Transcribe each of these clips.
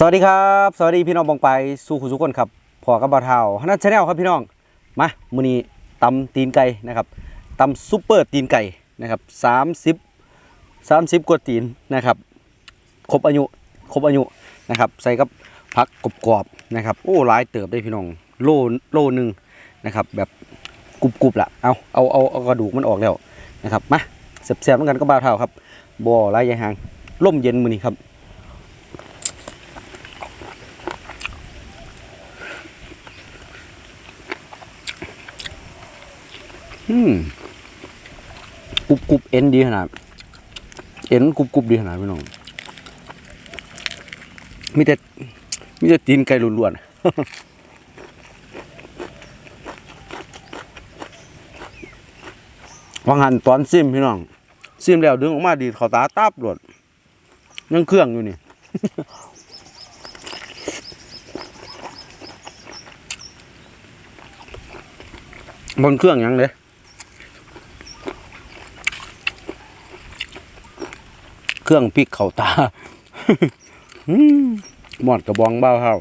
สวัสดีครับ สวัสดีพี่น้องบองไปสู่ขุสุกคนครับพอกับบาเทาฮันนัชแนลครับพี่น้องมามือนี้ตำตีนไก่นะครับตำซุปเปอร์ตีนไก่นะครับ30 30กว่าตีนนะครับครบอายุครบอายุนะครับใส่กับผักกรอบๆนะครับโอ้หลายเติบได้พี่น้องโลโลหนึ่งนะครับแบบกรุบๆล่ะเอาเอาเอาเอากระดูกมันออกแล้วนะครับมาแซ่บๆเหมือนกันกับบาเทาครับบ่หลายอยางหางล่มเย็นมือนี้ครับ อืมกรุบกรุบเอ็นดีขนาด เอ็นกรุบกรุบดีขนาดพี่น้องมีแต่มีแต่ตีนไก่ล้วนๆวางหันตอนซิมพี่น้องซิมแล้วดึงออกมาดีเขาตาตับหลดยังเครื่องอยู่นี่บนเครื่องยังเลย เครื่องพริกเข่าตาหมอดกระบองเบ้าเฮา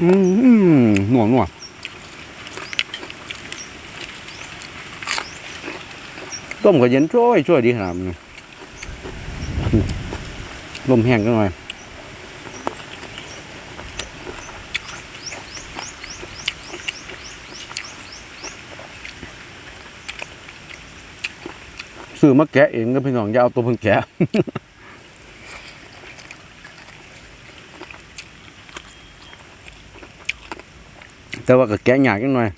อืมหน่วงหน่วง ต้มก็เย็นช่วยช่วยดีขนาดนี้อืมลมแห้งกันหน่อยซื้อมาแกะเองก็พี่น้องอย่าเอาตัวเพิ่งแกะแต่ว่าก็แกะยากจังหน่อย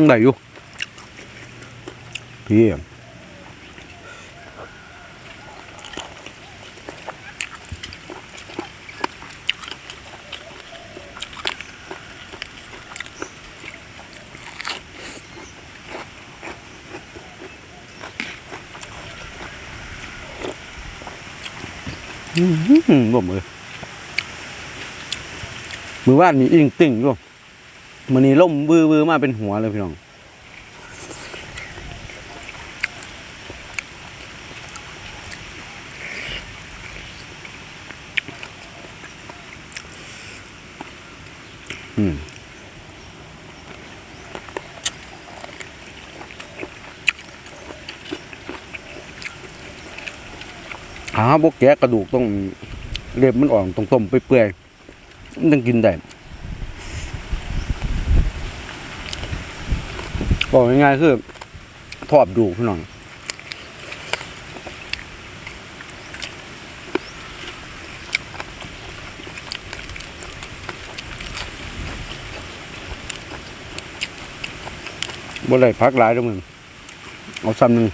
ยังได้อยู่พี่อืมบ่มเลยมือว่านมีอิงติ่งอยู่ มันนี้ล่มวือวือมาเป็นหัวเลยพี่น้องอืมหาบกแกะกระดูกต้องเล็บมันอ่อนต้องต้มไปเปื่อยๆมันต้องกินได้ บอกง่ายๆคือทอดดูพี่น้องบ่ได้พักหลายแล้วมึงเอาซ้ำหนึ่ง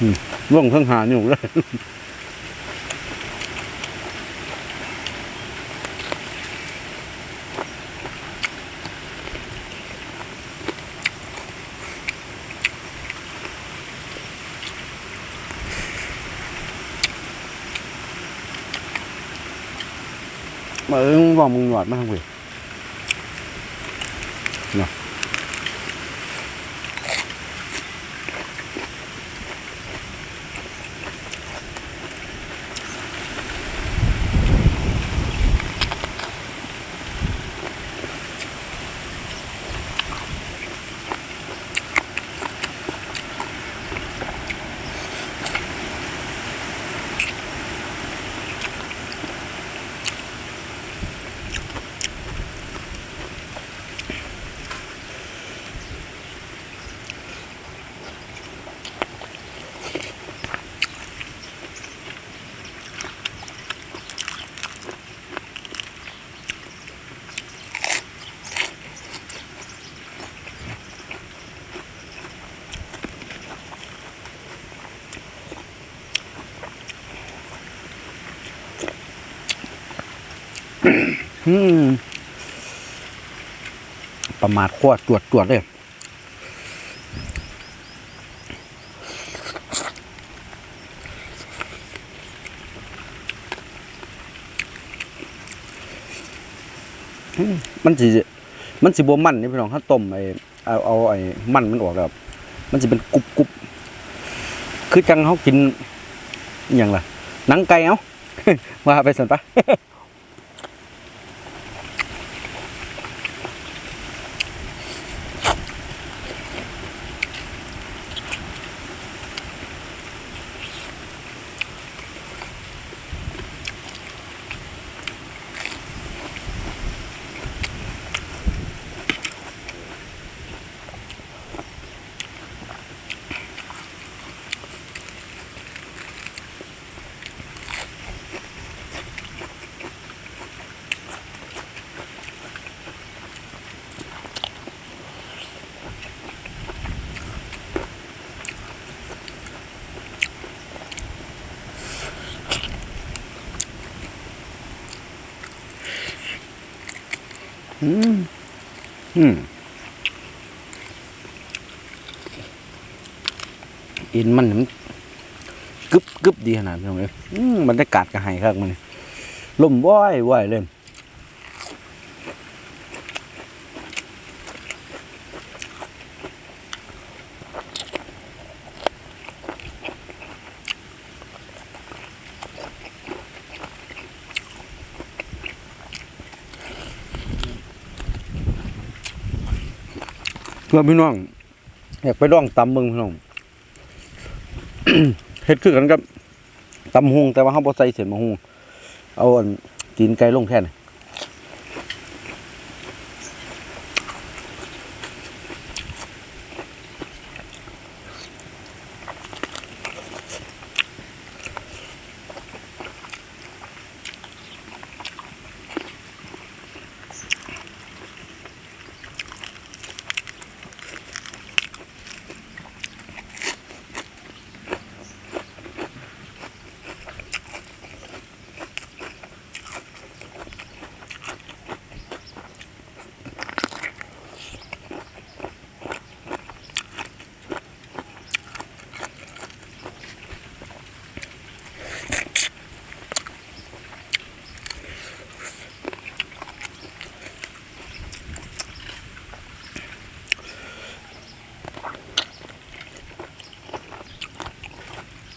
อืมร่วงทั้งหาอยู่เลย mà ở vòng mình ngọt mà không về ประมาทขวดตรวจตรวจเลยมันสิมันสิบวมันนี่พี่น้องถ้าต้มไอ้เอาเอาไอ้มันมันออกแล้วมันจะเป็นกรุบกรุบคือจังเขากินอย่างล่ะหนังไก่เอาว่าไปสันปะ อืม อืมอินมันมันกึบกึบดีขนาดนี้เลยอืมบรรยากาศก็ให้ครับมันลมว่อยว่อยเลย เพื่อพี่น้อง อยากไปร่องตำเมืองพี่น้องเฮ็ดคือกันกับตำหุงแต่ว่าเขาบ่ใส่เส้นมะฮุงเอาอันตีนไก่ลงแทน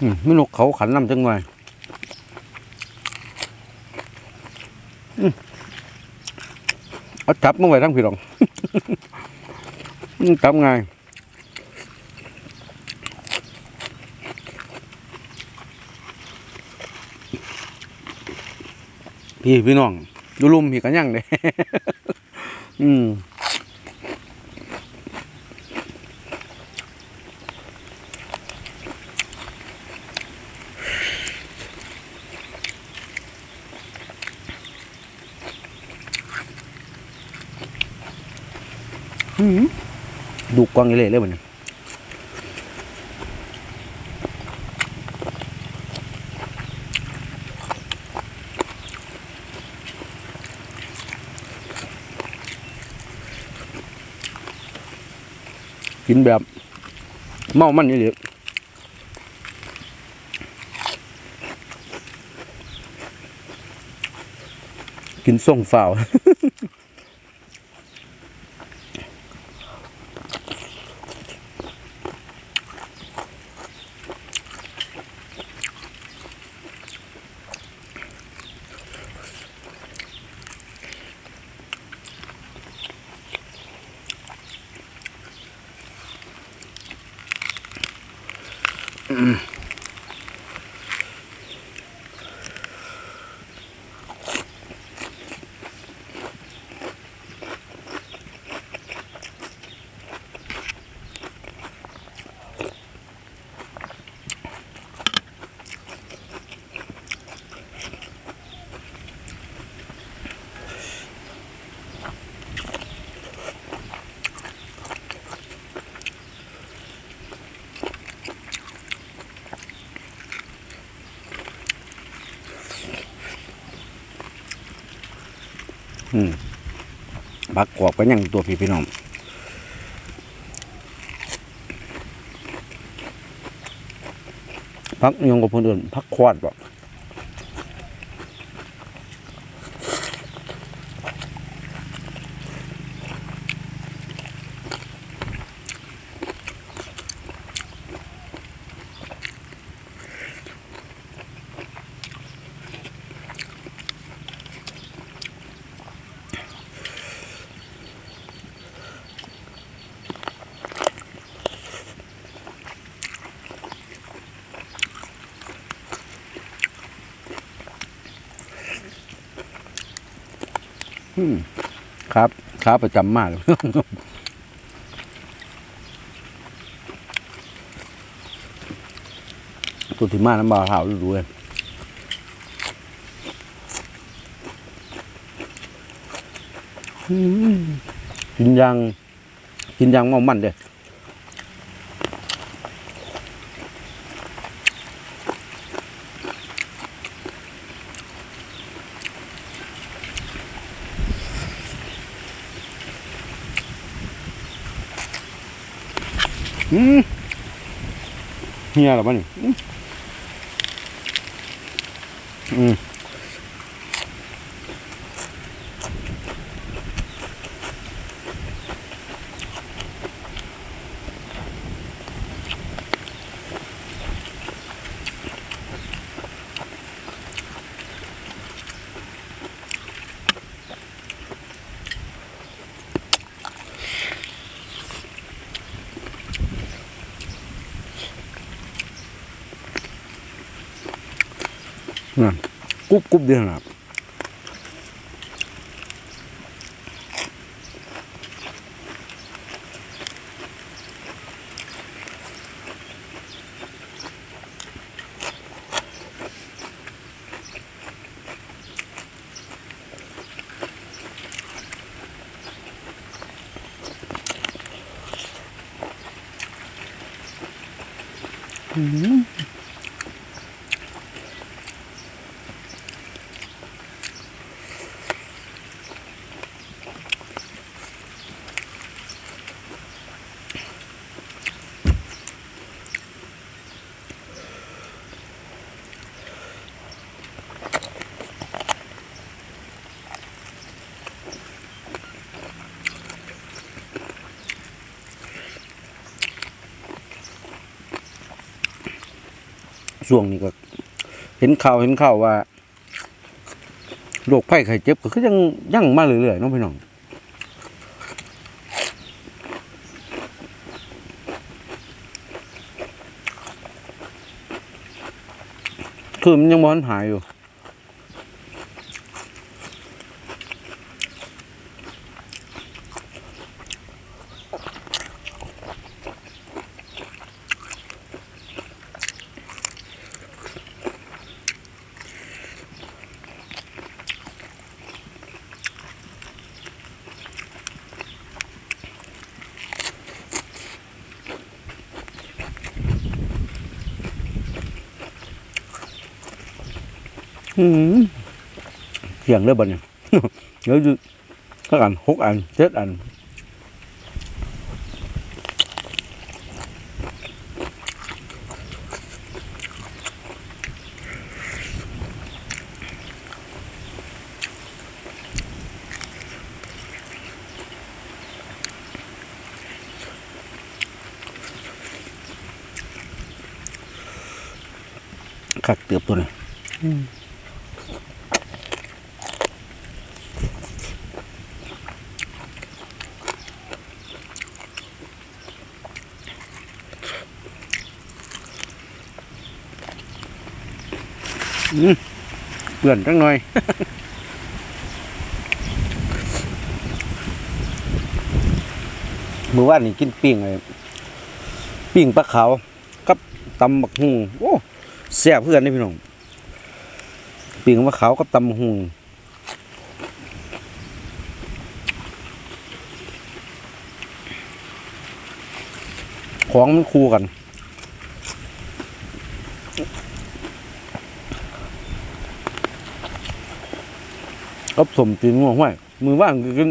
อืมมีนกเขาขันน้ำจังไงอืมเอาจับมาไว้ทั้งพี่น้องจับไงพี่พี่น้องดูลุมพี่กันยังเด้อืม กวางอีเล่เลยมันกินแบบ เมามันนี่เลยกินส่งฝ่าว อ บักกรอบก็ยังตัวพี่พี่น้องพักยังกับคนอื่นพักควาดบอก ครับค้าประจำมากตัวที่มาน้ำบาขาวดูๆเลยกินยังกินยังมั่วมันเลย เฮียหรอปะนี่อืม นั่นกรุบกรุบเดียวนะครั ช่วงนี้ก็ เห็นข่าวเห็นข่าวว่าโรคไข้ไข้เจ็บก็คือยังยังมาเรื่อยๆน้องพี่น้องคือมันยังมอนหายอยู่ อืมเสียงเริ่มบันเนี่ยเดี๋ยวจะสักอันหกอันเจ็ดอันคักเตือบตัวนี้ เปื่อนจังหน่อยเมื่อวานนี่กินปิ้งไอ้ปิ้งปลาขาวกับตำบักฮุงโอ้แซ่บเพื่อนนี่พี่น้องปิ้งปลาขาวกับตำบักฮุงของมันคู่กัน กับสมตีนง่วงห้วยมือว่างกิน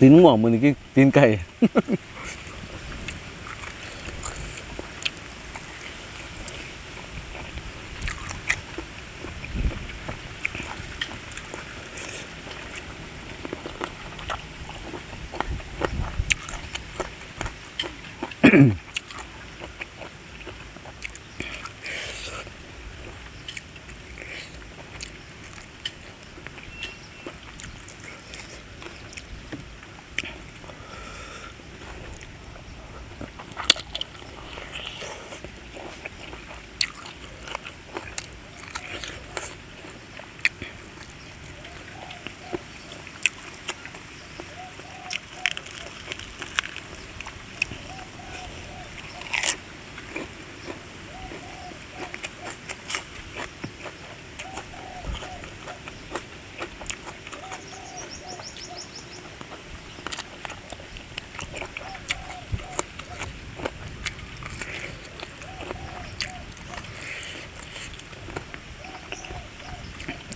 ตีนง่วงมือนี่กินตีนไก่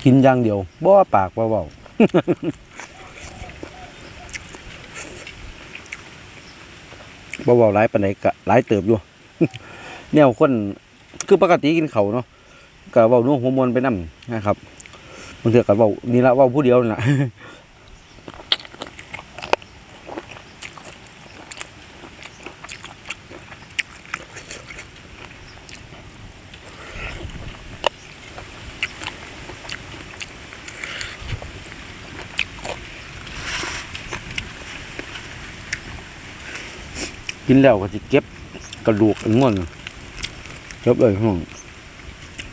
กินอย่างเดียวบ่ว่าปากบ่เบาบ่เบาหลายปานใดกะหลายเติบอยู่แนวคนคือปกติกินเขาเนาะก็เว้านัวหัวมวนไปนํนะครับบางเทื่อก็เว้านี่ละเว้าผู้เดียวนี่ล่ะ กินแล้วก็สิเก็บกระดูกง่วนเก็บเลยห้อง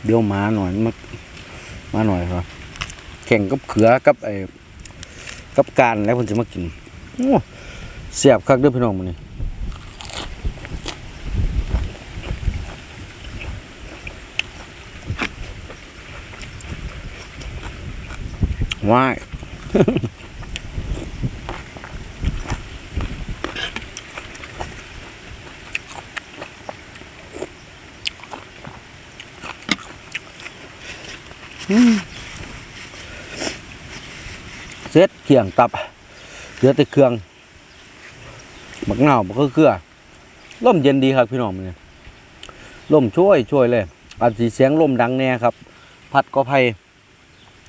เดี๋ยวหมาหน่อยมามาหน่อยครับแข่งกับเขือกับไอ้กับการแล้วคนจะมากินโอ้เสียบคักเด้อพี่น้องมันนี่ว้าย เสร็จเคียงตับเหลือแต่เครื่องบักเหงาบักเกลือลมเย็นดีครับพี่น้องเนี่ยลมช่วยช่วยเลย อาจสีเสียงลมดังแน่ครับ พัดก็ไพ่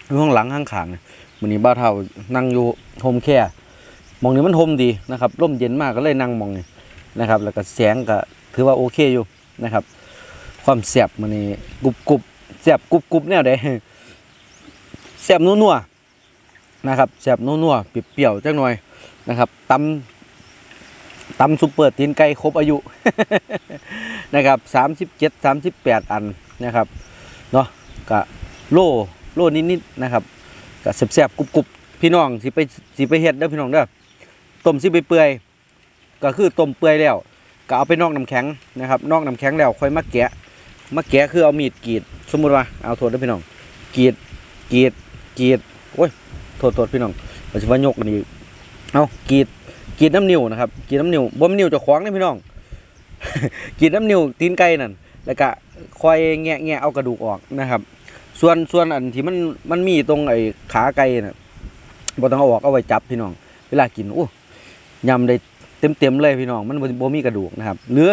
อยู่ข้างหลังข้างขางมันนี้บ้าเท่านั่งอยู่โฮมแค่มองนี้มันโฮมดีนะครับลมเย็นมากก็เลยนั่งมองนี่นะครับ แล้วก็แสงก็ถือว่าโอเคอยู่นะครับ ความแสบมันนี่กรุบกรุบ แสบกรุบกรุบแนวใดแสบนัวๆนะครับแสบนัวๆเปรี้ยวๆจักหน่อยนะครับตำตำซุปเปอร์ตีนไก่ครบอายุนะครับสามสิบเจ็ดสามสิบแปดอันนะครับเนาะกะโลโลนิดๆนะครับกะแสบๆกรุบๆพี่น้องสิไปสิไปเฮ็ดเด้อพี่น้องเด้อต้มสิไปเปื่อยก็คือต้มเปื่อยแล้วก็เอาไปนอกน้ำแข็งนะครับนอกน้ำแข็งแล้วค่อยมาแกะ มาแกะคือเอามีดกรีด สมมุติว่าเอาโทษเด้อพี่น้องกรีดกรีดกรีดโอ้ยโทษโทษพี่น้องเราจะว่ายกกันอีกเอากรีดกรีดน้ำนิ้วนะครับกรีดน้ำนิ้วบ่มนิ้วจะขวางนี่พี่น้องกรีดน้ำนิ้วตีนไก่นั่นแล้วก็คอยแงะแงะเอากระดูกออกนะครับ ส่วนส่วนอันที่มันมันมีตรงไอ้ขาไก่น่ะบ่ต้องเอาออกเอาไว้จับพี่น้อง เวลากินโอ้ยำได้เต็มๆเลยพี่น้อง มันบ่มีกระดูกนะครับ หรือ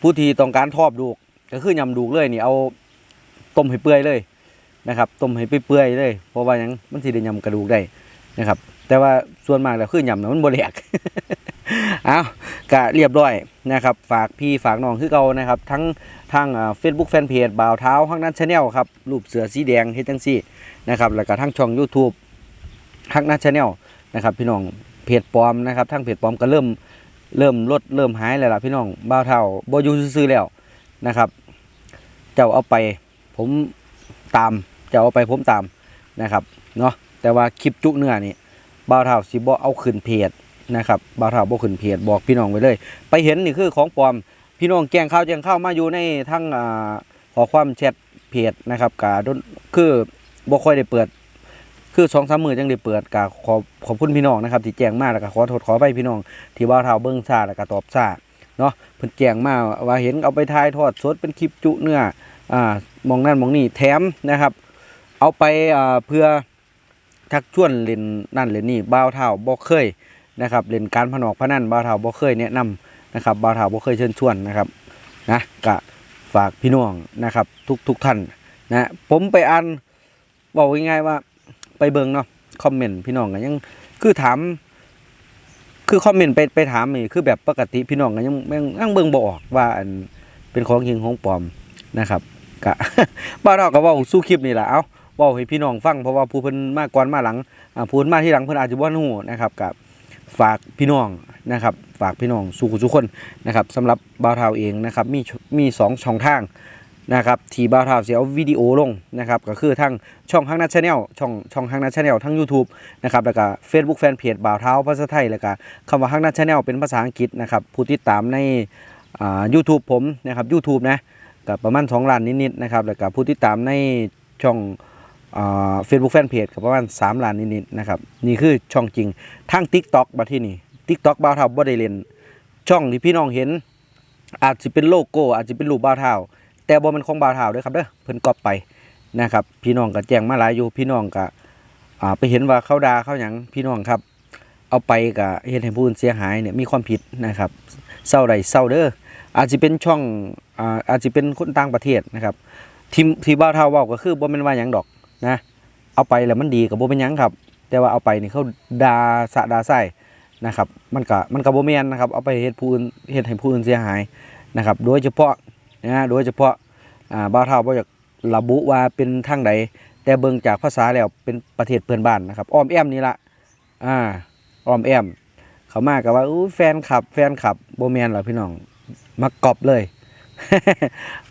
ผู้ที่ต้องการทอบดูก ก็คือยำดูกเลยนี่เอาต้มให้เปื่อยเลยนะครับต้มให้เปื่อยเลย เพราะว่ายังมันสิได้ยำกระดูกได้นะครับ แต่ว่าส่วนมากแล้วคือยำนะมันบ่แหลกเอาก็เรียบร้อยนะครับ ฝากพี่ฝากน้องคือเก่านะครับ ทั้งทางเฟซบุ๊กแฟนเพจบ่าวเท้าห้างนั้นชาแนลครับรูปเสือสีแดงเฮจังซี่นะครับแล้วก็ทั้งช่อง YouTube ฮักนัทชาแนลนะครับ พี่น้องเพจปลอมนะครับทั้งเพจปลอมก็เริ่มเริ่มลดเริ่มหายแล้วล่ะพี่น้องบ่าวเท่าบ่อยู่ซื่อแล้วนะครับ เจ้าเอาไป ผมตามเจ้าเอาไปผมตามนะครับเนาะแต่ว่าคลิปจุเนื้อนี่บ่าวเท่าสิบ่เอาขึ้นเพจนะครับบ่าวเท่าบ่ขึ้นเพจบอกพี่น้องไว้เลย ไปเห็นนี่คือของปลอมพี่น้องแจ้งข่าวแจ้งข่าวมาอยู่ในทั้งอ่าขอความแชทเพจนะครับกาดคือบ่ค่อยได้เปิด คือสองสามมือจังได้เปิดกาขอขอบคุณพี่น้องนะครับที่แจ้งมาแล้วก็ขอโทษขอไปพี่น้องที่บ่าวเท่าเบิ้งซาแล้วก็ตอบซา เนาะเพิ่นแจ้งมาว่าเห็นเอาไปถ่ายทอดสดเป็นคลิปจุเนื้ออ่ามองนั่นมองนี่แถมนะครับ เอาไปอ่าเพื่อทักชวนเล่นนั่นเล่นนี่บ่าวเท่าบ่เคยนะครับเล่นการพนอกพนันบ่าวเฒ่าบ่เคยแนะนำนะครับบ่าวเฒ่าบ่เคยเชิญชวนนะครับนะก็ฝากพี่น้องนะครับ ทุกทุกท่านนะผมไปอ่านบอกง่ายๆว่าไปเบิงเนาะคอมเมนต์พี่น้องก็ยังคือถาม คือคอมเมนต์ไปไปถามนี่คือแบบปกติพี่น้องก็ยังยังยังเบิ่งบ่ออกว่าอันเป็นของจริงของปลอมนะครับก็บ่าวเฒ่าก็เว้าสู้คลิปนี่แหละเอ้าเว้าให้พี่น้องฟังเพราะว่าผู้เพิ่นมาก่อนมาหลังอ่าพูดมาที่หลังเพิ่นอาจจะบ่รู้นะครับกับฝากพี่น้องนะครับ ฝากพี่น้องสู่ทุกคนนะครับสำหรับบ่าวเทาเองนะครับมีมีสองช่องทาง นะครับที่บ่าวเทาเสิเอาวิดีโอลงนะครับก็คือทั้งช่องฮังนัทชาแนลช่องช่องฮังนัทชาแนลทั้ง YouTube นะครับแล้วก็ Facebook Fanpage บ่าวเท้าภาษาไทยแล้วก็คำว่าฮังนัทชาแนลเป็นภาษาอังกฤษนะครับผู้ติดตามในอ่า YouTube ผมนะครับ YouTube นะก็ประมาณ 2 ล้านนิดๆนะครับแล้วก็ผู้ติดตามในช่องเฟซบุ๊กแฟนเพจกับประมาณ 3 ล้านนิดๆนะครับนี่คือช่องจริงทาง TikTok บัดที่นี่ TikTok บ่าวเท่าบ่ได้เล่นช่องที่พี่น้องเห็นอาจจะเป็นโลโก้อาจจะเป็นรูปบ่าวเท่า แต่บ่มันของบ่าวเท่าเด้อครับเด้อเพิ่นกอปไปนะครับ พี่น้องก็แจ้งมาหลายอยู่พี่น้องก็อ่าไปเห็นว่าเขาดาเขาหยังพี่น้องครับ เอาไปก็เฮ็ดให้ผู้อื่นเสียหายเนี่ยมีความผิดนะครับเศร้าใดเศร้าเด้ออาจจะเป็นช่องอ่าอาจจะเป็นคนต่างประเทศนะครับที่ที่บ่าวเท่าเว้าก็คือบ่แม่นว่าหยังดอกนะเอาไปแล้วมันดีกับโบเป็นหยังครับ แต่ว่าเอาไปนี่เขาดาสะดาใส่นะครับ มันก็มันก็บ่แม่นนะครับ เอาไปเฮ็ดผู้อื่นเฮ็ดให้ผู้อื่นเสียหายนะครับ โดยเฉพาะ นะโดยเฉพาะอ่าบ่าวเฒ่าบ่อยากระบุว่าเป็นทางใดแต่เบิ่งจากภาษาแล้วเป็นประเทศเพื่อนบ้านนะครับอ้อมแอมนี่ละอ่าอ้อมแอม เขามาก็ว่าอู้แฟนคลับ แฟนคลับโบแม่นหรอพี่น้องมากอบเลย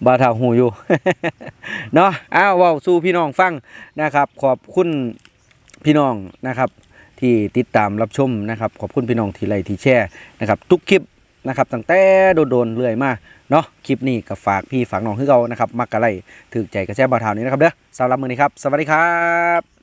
บ่าวเฒ่าหูอยู่เนาะอ้าวว้าสู่พี่น้องฟังนะครับ ขอบคุณพี่น้องนะครับ ที่ติดตามรับชมนะครับ ขอบคุณพี่น้องที่ไลค์ที่แชร์นะครับ ทุกคลิปนะครับตั้งแต่โดนๆเรื่อยมา เนาะคลิปนี้ก็ฝากพี่ฝากน้องคือเรานะครับมักกะไลถือใจกระแชร์บ่าวเทานี้นะครับเด้อสำหรับมือนี้ครับ สวัสดีครับ